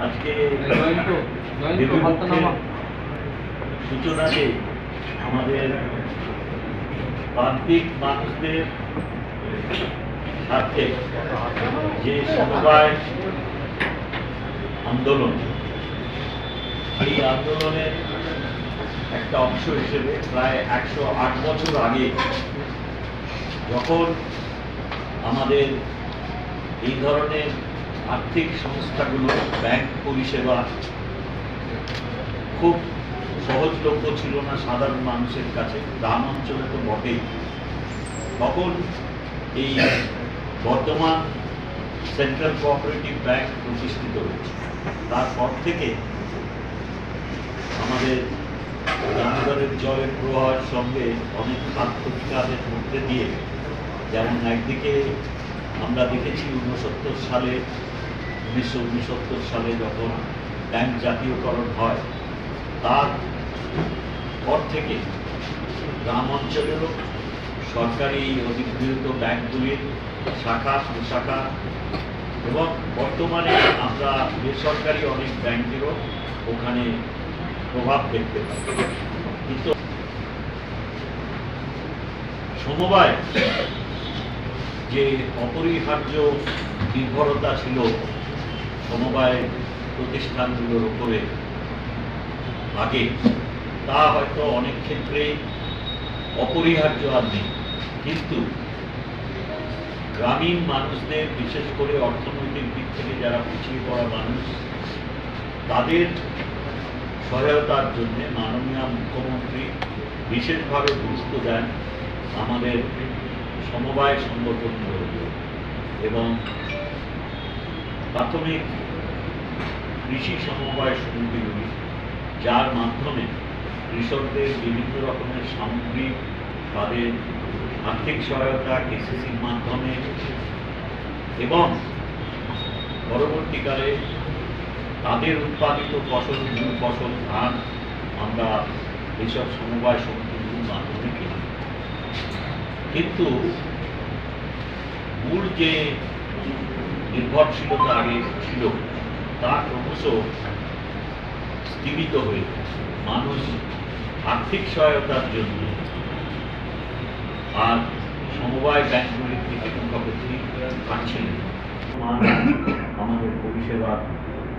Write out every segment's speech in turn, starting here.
আজকে সূচনাতে আমাদের প্রান্তিক মানুষদের স্বার্থে যে সমবায় আন্দোলন এই আন্দোলনের একটা অংশ হিসেবে প্রায় একশো আট বছর আগে যখন আমাদের এই ধরনের আর্থিক সংস্থাগুলো ব্যাংক পরিষেবা খুব সহজলভ্য ছিল না সাধারণ মানুষের কাছে। গ্রাম অঞ্চলে তো বটেই। তখন এই বর্তমান সেন্ট্রাল কোঅপারেটিভ ব্যাংক প্রতিষ্ঠিত হয়েছে। তারপর থেকে আমাদের দামোদরের জলের প্রবাহের সঙ্গে অনেক খাত প্রতিকারের মধ্যে দিয়ে, যেমন একদিকে আমরা দেখেছি উনসত্তর সালে উনিশশো উনসত্তর সালে যখন ব্যাংক জাতীয়করণ হয়, তার পর থেকে গ্রাম অঞ্চলেরও সরকারি অধিকৃত ব্যাংকগুলির শাখা প্রশাখা এবং বর্তমানে আমরা বেসরকারি অনেক ব্যাংকেরও ওখানে প্রভাব দেখতে পাই। কিন্তু সমবায় যে অপরিহার্য নির্ভরতা ছিল সমবায় প্রতিষ্ঠানগুলোর উপরে আগে তা হয়তো অনেক ক্ষেত্রেই অপরিহার্য আর নেই। কিন্তু গ্রামীণ মানুষদের, বিশেষ করে অর্থনৈতিক দিক থেকে যারা পিছিয়ে পড়া মানুষ, তাদের সহায়তার জন্য মাননীয় মুখ্যমন্ত্রী বিশেষভাবে গুরুত্ব দেন আমাদের সমবায় সংগঠনগুলো এবং প্রাথমিক কৃষি সমবায় সমিতিগুলি, যার মাধ্যমে কৃষকদের বিভিন্ন রকমের সামগ্রিক তাদের আর্থিক সহায়তা কেসিসির মাধ্যমে এবং পরবর্তীকালে তাদের উৎপাদিত ফসল, মূল ফসল, ধান আমরা এইসব সমবায় সমিতিগুলির মাধ্যমে কিনি। কিন্তু মূল যে নির্ভরশীলতা আগে ছিল। তা ক্রমশ স্থিমিত হয়ে মানুষ আর্থিক সহায়তার জন্য আর সমবায় ব্যাংকগুলির থেকে মোটামুটি পাচ্ছিলেন আমাদের পরিষেবা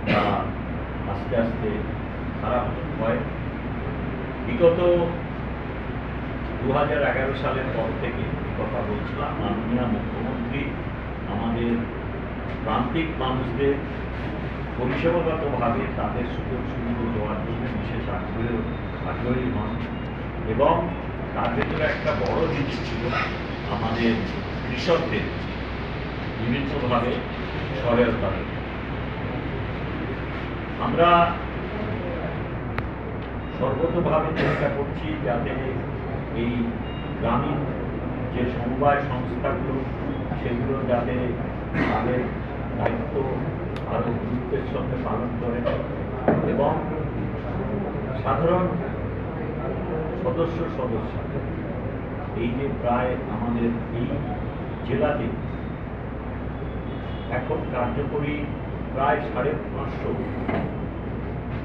তারা আস্তে আস্তে খারাপ হয়। বিগত দু হাজার এগারো সালের পর থেকে কথা বলছিলাম মাননীয় মুখ্যমন্ত্রী, আমাদের প্রান্তিক মানুষদের পরিষেবাগতভাবে তাদের সুযোগ সুবিধা দেওয়ার জন্য বিশেষ আগ্রহ আগ্রহী হন। এবং তার ভেতরে একটা বড় জিনিস ছিল আমাদের কৃষকদের বিভিন্নভাবে সহায়তা আমরা সর্বতভাবে চেষ্টা করছি যাতে এই গ্রামীণ যে সমবায় সংস্থাগুলো, সেগুলো যাতে তাদের দায়িত্ব আরও গুরুত্বের সঙ্গে পালন করে। এবং সাধারণ সদস্য সদস্য, এই যে প্রায় আমাদের এই জেলাতে এখন কার্যকরী প্রায় সাড়ে পাঁচশো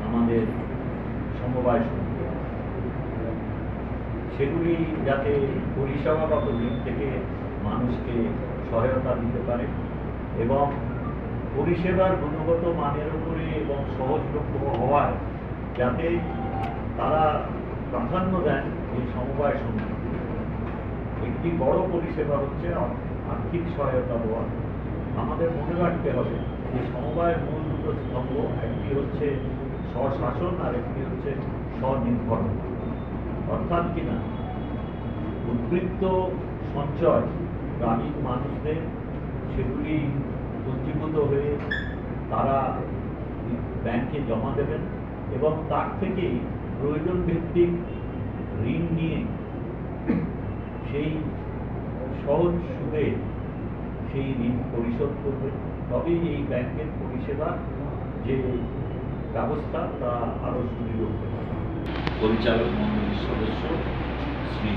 আমাদের সমবায় সেগুলি যাতে পরিষেবাগত দিক থেকে মানুষকে সহায়তা দিতে পারে এবং পরিষেবার গুণগত মানের উপরে এবং সহজলভ্য হওয়ায় যাতে তারা প্রাধান্য দেন এই সমবায় সমিতি। একটি বড় পরিষেবা হচ্ছে আর্থিক সহায়তা দেওয়া। আমাদের মনে রাখতে হবে যে সমবায়ের মূল দুটো স্তম্ভ, একটি হচ্ছে স্বশাসন আর একটি হচ্ছে স্বনির্ভরতা অর্থাৎ কিনা? উদ্বৃত্ত সঞ্চয় গ্রামীণ মানুষদের, সেগুলি পুঞ্জীভূত হয়ে তারা ব্যাংকে জমা দেবেন এবং তার থেকেই প্রয়োজন ভিত্তিক ঋণ নিয়ে সেই সহজ সুদে সেই ঋণ পরিশোধ করবে। তবেই এই ব্যাংকের পরিষেবা যে ব্যবস্থা, তা আরও সুদৃঢ় হতে পারে। পরিচালক মন্ডলীর সদস্য শ্রী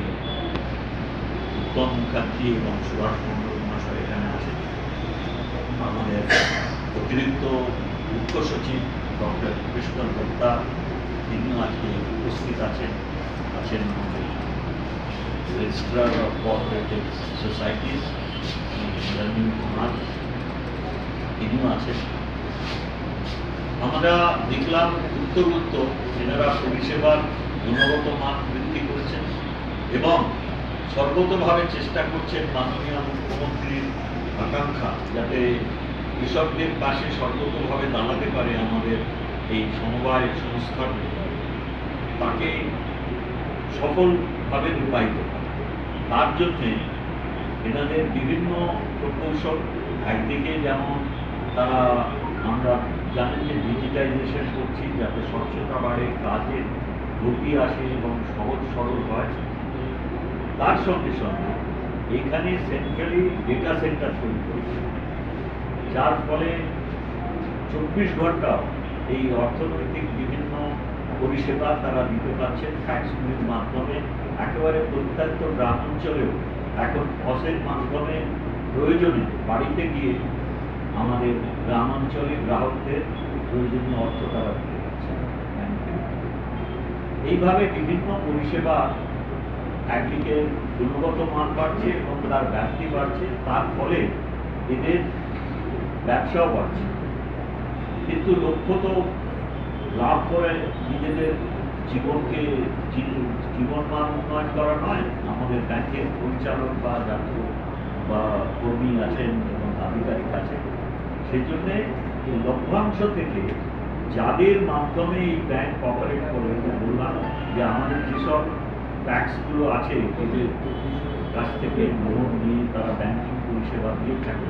উত্তম মুখার্জি এবং সুভাষ মণ্ডল মহাশয় এখানে আছেন। আমাদের অতিরিক্ত মুখ্য সচিব ডক্টর কৃষ্ণ দত্তা তিনিও আজকে উপস্থিত আছেন আছেন আমাদের registrar of cooperative societies Rabin Kumar তিনিও আছেন। আমরা দেখলাম উত্তর উত্তর এনারা পরিষেবার গুণগত মান বৃদ্ধি করেছেন এবং সর্বতভাবে চেষ্টা করছেন মাননীয় মুখ্যমন্ত্রীর আকাঙ্ক্ষা যাতে কৃষকদের পাশে সর্বতভাবে দাঁড়াতে পারে আমাদের এই সমবায় সংস্থাটি তাকে সফলভাবে রূপায়িত তার জন্যে এনাদের বিভিন্ন প্রকৌশল একদিকে যেমন তারা আমরা জানেন যে ডিজিটাইজেশন করছি যাতে স্বচ্ছতা বাড়ে, কাজের গতি আসে এবং সহজ সরল হয়। তার সঙ্গে সঙ্গে এখানে সেন্ট্রালি ডেটা সেন্টার তৈরি করেছে। যার ফলে চব্বিশ ঘণ্টা এই অর্থনৈতিক বিভিন্ন পরিষেবা তারা দিতে পারছেন। ফ্যাক্সগুলির মাধ্যমে একেবারে প্রত্যন্ত গ্রামাঞ্চলেও এখন ফসের মাধ্যমে প্রয়োজনে বাড়িতে গিয়ে আমাদের গ্রামাঞ্চলে গ্রাহকদের প্রয়োজনীয় অর্থ তারা দিতে পারছেন। এইভাবে বিভিন্ন পরিষেবা একদিকে গুণগত মান বাড়ছে এবং তার ব্যাপ্তি বাড়ছে, তার ফলে এদের ব্যবসাও বাড়ছে। কিন্তু লক্ষ্য তো লাভ করে নিজেদের জীবনকে জীবন মান উন্নয়ন করা নয়, আমাদের ব্যাংকের পরিচালক বা যাত্র বা কর্মী আছেন এবং আধিকারিক আছেন। সেই জন্যে লভ্যাংশ থেকে যাদের মাধ্যমে এই ব্যাংক অপারেট করে বললাম যে আমাদের যেসব ট্যাক্সগুলো আছে এদের কাছ থেকে লোন নিয়ে তারা ব্যাংকিং পরিষেবা দিয়ে থাকে।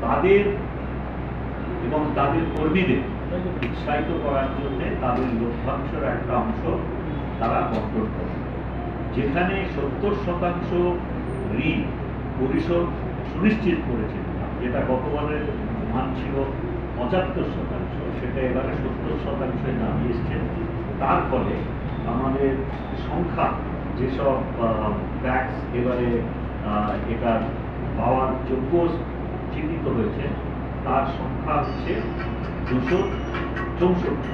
তাদের এবং তাদের কর্মীদের উৎসাহিত করার জন্য তাদের লভ্যাংশের একটা অংশ তারা বন্টন করে। যেখানে সত্তর শতাংশ ঋণ পরিশোধ সুনিশ্চিত করেছে। যেটা গতবারের মান ছিল পঁচাত্তর শতাংশ, সেটা এবারে সত্তর শতাংশে নামিয়ে এসছে। তার ফলে আমাদের সংখ্যা যেসব ট্যাক্স এবারে এটার পাওয়ার যোগ্য চিহ্নিত হয়েছে, তার সংখ্যা হচ্ছে দুশো চৌষট্টি।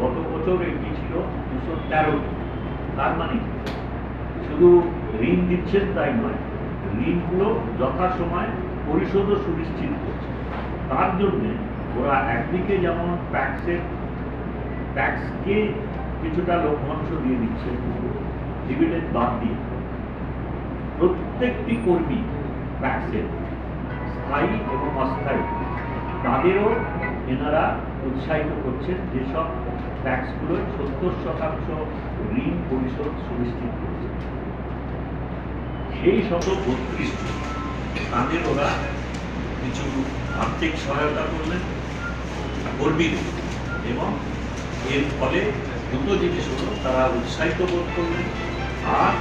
গত বছর এটি ছিল দুশো তেরো। তার মানে শুধু ঋণ দিচ্ছেন তাই নয়, ঋণগুলো যথাসময় পরিশোধও সুনিশ্চিত করছে। তার জন্যে ওরা একদিকে যেমন ট্যাক্সের ট্যাক্সকে কিছুটা লভ্যাংশ দিয়ে দিচ্ছে। ডিভিডেন্ড বাদ দিয়ে। প্রত্যেকটি কর্মী ট্যাক্সের স্থায়ী এবং অস্থায়ী, তাদেরও এনারা উৎসাহিত করছেন যেসব ট্যাক্সগুলো সত্তর শতাংশ ঋণ পরিশোধ সুনিশ্চিত করছে। সেই শত বত্রিশ তাদের ওরা কিছু আর্থিক সহায়তা করলেন, কর্মীদের, এবং এর ফলে দুটো জিনিস হলো, তারা উৎসাহিত বোধ করলেন আর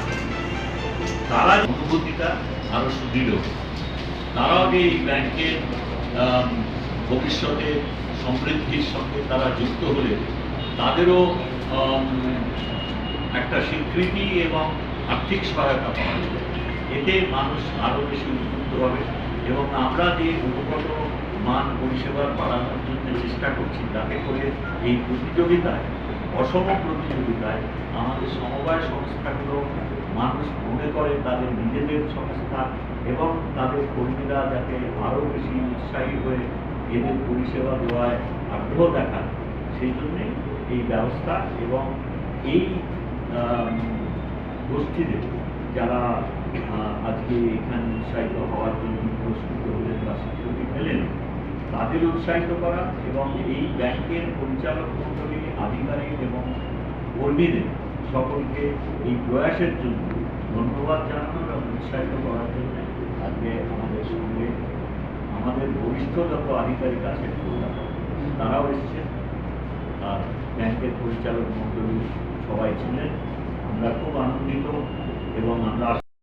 তারা অনুভূতিটা আরও সুদৃঢ়। তারাও এই ব্যাংকের ভবিষ্যতে সমৃদ্ধির সঙ্গে তারা যুক্ত হলে, তাদেরও একটা স্বীকৃতি এবং আর্থিক সহায়তা পাওয়া যাবে এতে মানুষ আরও বেশি উদ্বুদ্ধ হবে এবং আমরা যে গুণগত মান পরিষেবার বাড়ানোর জন্য চেষ্টা করছি যাতে করে এই প্রতিযোগিতায় অসম প্রতিযোগিতায় আমাদের সমবায় সংস্থাগুলো মানুষ মনে করে তাদের নিজেদের সংস্থা এবং তাদের কর্মীরা যাতে আরও বেশি উৎসাহী হয়ে এদের পরিষেবা দেওয়ায় আগ্রহ দেখান। সেই জন্যে এই ব্যবস্থা এবং এই গোষ্ঠীদের যারা আজকে এখানে উৎসাহিত হওয়ার জন্য প্রস্তুত হলেন বা স্বীকৃতি পেলেন তাদের উৎসাহিত করা এবং এই ব্যাংকের পরিচালক মন্ডলী, আধিকারিক এবং কর্মীদের সকলকে এই প্রয়াসের জন্য ধন্যবাদ জানানো এবং উৎসাহিত করার জন্য আজকে আমাদের সঙ্গে আমাদের বরিষ্ঠ যত আধিকারিক আছেন তারাও এসছেন। আর ব্যাংকের পরিচালক মন্ডলী সবাই ছিলেন। আমরা খুব আনন্দিত এবং আমরা